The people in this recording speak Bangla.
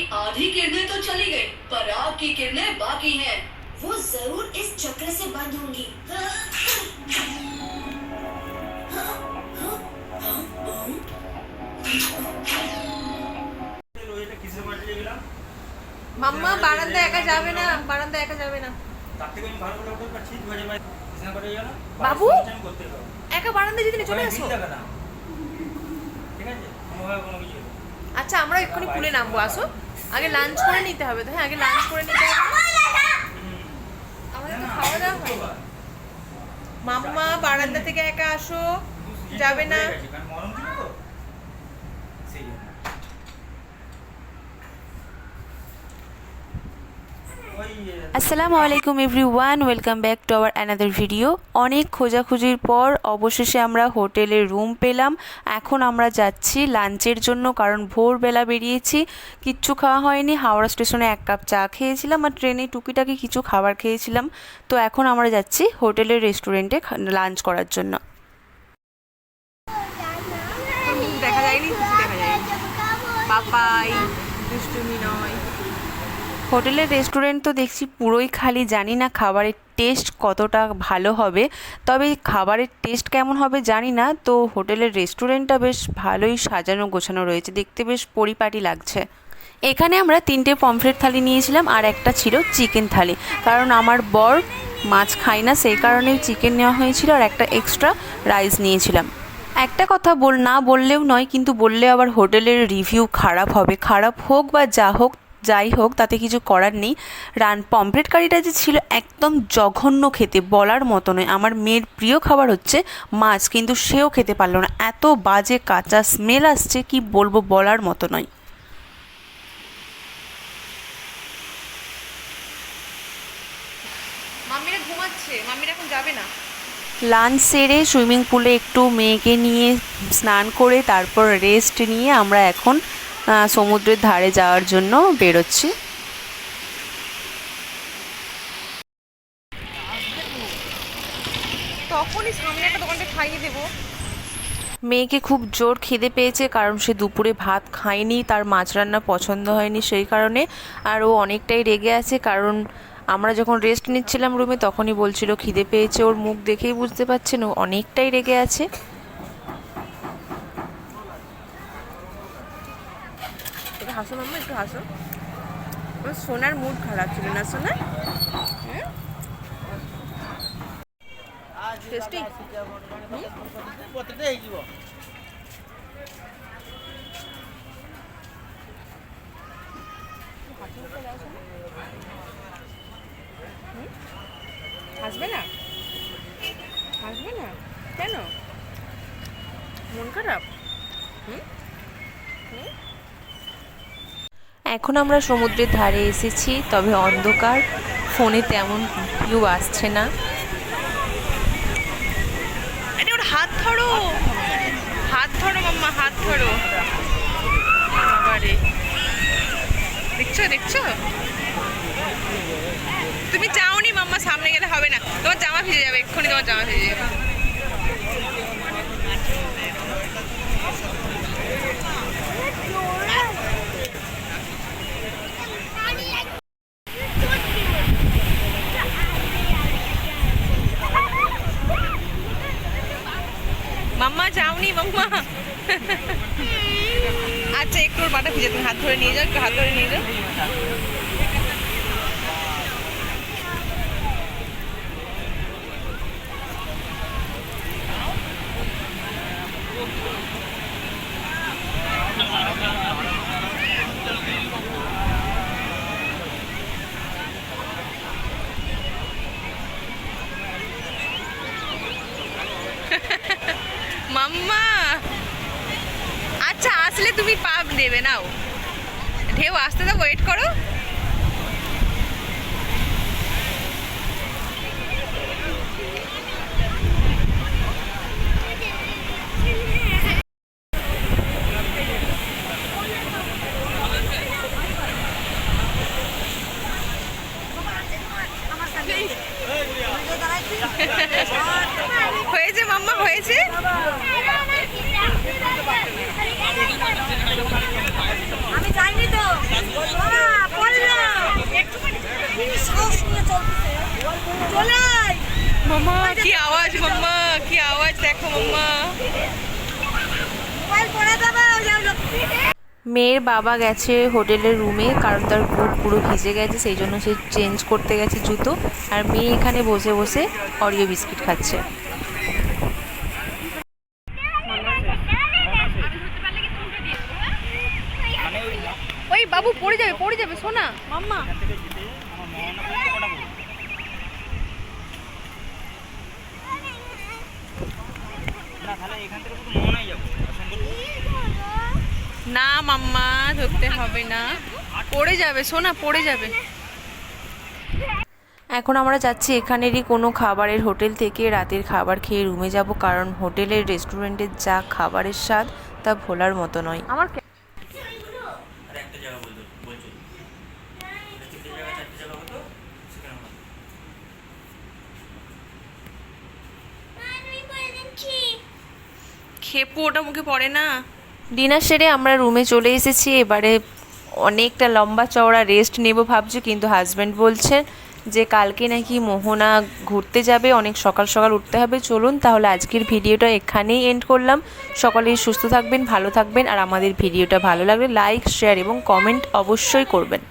आधी किरणें तो चली गई पर आपकी किरणें बाकी हैं वो जरूर इस चक्र से बंद होंगी এটা কিসের বাড়িতে গেলাম মাম্মা বারান্দা একা যাবে না বারান্দা একা যাবে না তার থেকে আমি ভালো করে উঠতে পারছি দু হাজার বাইশ কৃষ্ণা করে গেলাম বাবু? আমি করতে পারবো একা বারান্দা যদি চলে আসো বিল দেবে না ঠিক আছে কোনোভাবে কোনো কিছু আচ্ছা আমরা এক্ষুনি খুলে নামবো আসো আগে লাঞ্চ করে নিতে হবে তো হ্যাঁ আগে লাঞ্চ করে নিতে হবে। আমার আমাদের তো না, খাওয়া দাওয়া হয়। মাম্মা বারান্দা থেকে একা আসো যাবে না হয়ে গেছে, কারণ মরণ ছিল তো সেই জন্য ওই এ, আসসালামু আলাইকুম everyone, welcome back to our another video. অনেক খোঁজাখুঁজির পর অবশেষে আমরা হোটেলে রুম পেলাম। এখন আমরা যাচ্ছি লাঞ্চের জন্য কারণ ভোরবেলা বেরিয়েছি। কিচ্ছু খাওয়া হয়নি, হাওড়া স্টেশনে এক কাপ চা খেয়েছিলাম আর ট্রেনে টুকিটাকি কিছু খাবার খেয়েছিলাম। তো এখন আমরা যাচ্ছি হোটেলের রেস্টুরেন্টে লাঞ্চ করার জন্য। দেখা যায়নি দেখা যায়নি। হোটেলের রেস্টুরেন্ট তো দেখছি পুরোই খালি, জানি না খাবারের টেস্ট কতটা ভালো হবে, তবে খাবারের টেস্ট কেমন হবে জানি না, তো হোটেলের রেস্টুরেন্টটা বেশ ভালোই সাজানো গোছানো রয়েছে, দেখতে বেশ পরিপাটি লাগছে। এখানে আমরা তিনটে পমফ্রেট থালি নিয়েছিলাম আর একটা ছিল চিকেন থালি, কারণ আমার বর মাছ খায় না, সেই কারণেই চিকেন নেওয়া হয়েছিল আর একটা এক্সট্রা রাইস নিয়েছিলাম। একটা কথা বল, না বললেও নয়, কিন্তু বললে আবার হোটেলের রিভিউ খারাপ হবে, খারাপ হোক বা যা হোক যাই হোক তাতে কিছু করার নেই। রান পমফ্রেট কারিটা যে ছিল একদম জঘন্য খেতে বলার মতো নয়। আমার মেয়ের প্রিয় খাবার হচ্ছে মাছ কিন্তু সেও খেতে পারল না। এত বাজে কাঁচা স্মেল আসছে কি বলব বলার মতো নয়। মাম্মিরা ঘুমাচ্ছে মাম্মিরা এখন যাবে না। লাঞ্চ সেরে সুইমিং পুলে একটু মেয়েকে নিয়ে স্নান করে তারপর রেস্ট নিয়ে আমরা এখন সমুদ্রের ধারে যাওয়ার জন্য বেরোচ্ছি। তখনই সামনে একটা দোকানটা খাইয়ে দেবো। মেয়েকে খুব জোর খিদে পেয়েছে কারণ সে দুপুরে ভাত খায়নি তার মাছ রান্না পছন্দ হয়নি সেই কারণে আর ও অনেকটাই রেগে আছে কারণ আমরা যখন রেস্ট নিচ্ছিলাম রুমে তখনই বলছিল খিদে পেয়েছে ওর মুখ দেখেই বুঝতে পারছেন ও অনেকটাই রেগে আছে একটু হাসো মাম্মা, একটু হাসো। আমার সোনার মুড খারাপ ছিল না সোনা টেস্টি হ্যাঁ? হাসবে না? হাসবে না? কেন? মন খারাপ? হুম? হুম? এখন আমরা সমুদ্রের ধারে এসেছি, তবে অন্ধকার, ফোনে তেমন ভিউ আসছে না। হাত ধরো। হাত ধরো মাম্মা, হাত ধরো। দেখছ দেখছ? তুমি চাওনি মাম্মা, সামনে গেলে হবে না। তোমার জামা ভিজে যাবে, এক্ষুনি তোমার জামা ভিজে যাবে মাম্মা যাওনি বৌমা। আচ্ছা একটু ওর পাটা ভিজে তুমি হাত ধরে নিয়ে যাও, একটু হাত ধরে নিয়ে যাও মাম্মা আচ্ছা আসলে তুমি পাপ দেবে নাও। ঢেউ আসতে তো ওয়েট করো। মেয়ের বাবা গেছে হোটেলের রুমে কারণ তার বুট পুরো ভিজে গেছে সেই জন্য সে চেঞ্জ করতে গেছে জুতো। আর মেয়ে এখানে বসে বসে অরিও বিস্কিট খাচ্ছে। মানে বাবু পড়ে যাবে পড়ে যাবে সোনা মাম্মা। না মাম্মা ধরতে হবে না। পড়ে যাবে সোনা পড়ে যাবে। এখন আমরা যাচ্ছি এখানেরই কোনো খাবারের হোটেল থেকে। রাতের খাবার খেয়ে রুমে যাব কারণ হোটেলের রেস্টুরেন্টের যা খাবারের স্বাদ তা ভোলার মতো নয়। আমার আর একটা জায়গা বলতো বলছো তিনটে জায়গা চারটে জায়গা হতো সেখানে হতো খেপু, ওটা মুখে পড়ে না? ডিনার সেরে আমরা রুমে চলে এসেছি, এবারে অনেকটা লম্বা চওড়া রেস্ট নেব ভাবছি, কিন্তু হাজব্যান্ড বলছেন যে কালকে নাকি মোহনা ঘুরতে যাবে, অনেক সকাল সকাল উঠতে হবে, চলুন তাহলে আজকের ভিডিওটা এখানেই এন্ড করলাম। সকলেই সুস্থ থাকবেন, ভালো থাকবেন, আর আমাদের ভিডিওটা ভালো লাগলে লাইক শেয়ার এবং কমেন্ট অবশ্যই করবেন।